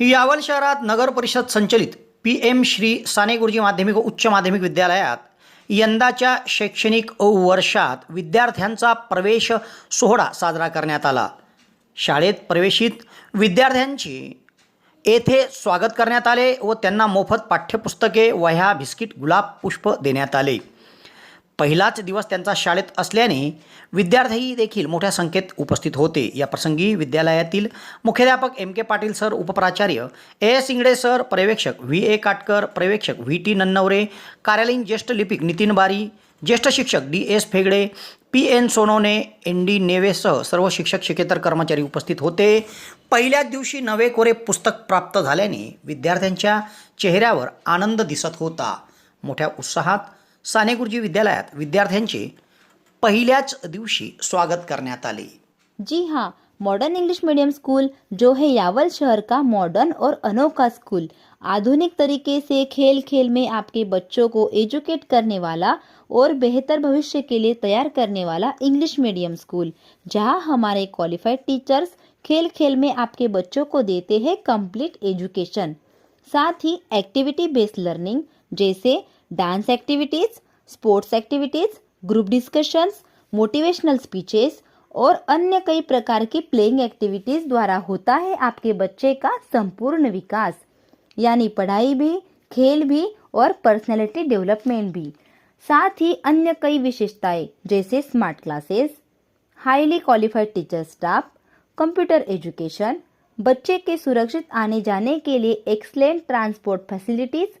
यावल शहरात नगर परिषद संचलित पी एम श्री साने गुरुजी माध्यमिक व उच्च माध्यमिक विद्यालयात यंदाच्या शैक्षणिक वर्षात विद्यार्थ्यांचा प्रवेश सोहळा साजरा करण्यात आला. शाळेत प्रवेशित विद्यार्थ्यांची येथे स्वागत करण्यात आले व त्यांना मोफत पाठ्यपुस्तके वह्या बिस्किट गुलाब पुष्प देण्यात आले. पहिलाच दिवस त्यांचा शाळेत असल्याने विद्यार्थी देखील मोठ्या संख्येत उपस्थित होते. या प्रसंगी विद्यालयातील मुख्याध्यापक एम के पाटील सर उपप्राचार्य ए एस इंगडे सर पर्यवेक्षक व्ही ए काटकर पर्यवेक्षक व्ही टी नन्नवरे कार्यालयीन ज्येष्ठ लिपिक नितीन बारी ज्येष्ठ शिक्षक D S Phegde P N Sonone N D नेवेसह सर्व शिक्षक शिकेतर कर्मचारी उपस्थित होते. पहिल्याच दिवशी नवे कोरे पुस्तक प्राप्त झाल्याने विद्यार्थ्यांच्या चेहऱ्यावर आनंद दिसत होता. मोठ्या उत्साहात साने गुरुजी विद्यालयात विद्यार्थ्यांचे पहिल्याच दिवशी स्वागत करण्यात आले. जी हाँ मॉडर्न इंग्लिश मीडियम स्कूल जो है यावल शहर का मॉडर्न और अनोखा स्कूल आधुनिक तरीके से खेल खेल में आपके बच्चों को एजुकेट करने वाला और बेहतर भविष्य के लिए तैयार करने वाला इंग्लिश मीडियम स्कूल जहाँ हमारे क्वालिफाइड टीचर्स खेल खेल में आपके बच्चों को देते हैं कंप्लीट एजुकेशन साथ ही एक्टिविटी बेस्ड लर्निंग जैसे dance activities sports activities group discussions motivational speeches और अन्य कई प्रकार की प्लेइंग एक्टिविटीज़ द्वारा होता है आपके बच्चे का संपूर्ण विकास, यानी पढ़ाई भी, खेल भी और पर्सनैलिटी डेवलपमेंट भी। साथ ही अन्य कई विशेषताएँ, जैसे smart classes highly qualified teacher staff computer education बच्चे के सुरक्षित आने जाने के लिए एक्सलेंट ट्रांसपोर्ट फैसिलिटीज़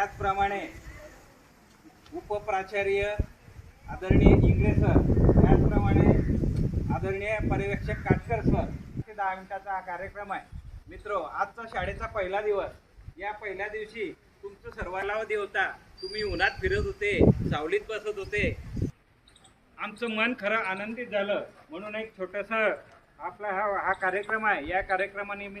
त्याचप्रमाणे उपप्राचार्य आदरणीय इंगळे सर त्याचप्रमाणे आदरणीय पर्यवेक्षक काटकर सर ते दहा मिनिटाचा हा कार्यक्रम आहे. मित्र आजचा शाळेचा पहिला दिवस. या पहिल्या दिवशी तुमचं सर्वाला होता तुम्ही उन्हात फिरत होते सावलीत बसत होते. आमचं मन खरं आनंदित झालं. म्हणून एक छोटंसं आपला हा हा कार्यक्रम आहे. या कार्यक्रमाने मी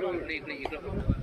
那那一个。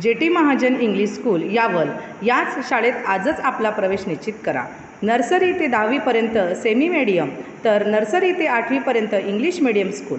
J T Mahajan English school Yawal याच शाळेत आजच आपला प्रवेश निश्चित करा. नर्सरी ते दहावीपर्यंत सेमी मीडियम तर नर्सरी ते आठवीपर्यंत इंग्लिश मीडियम स्कूल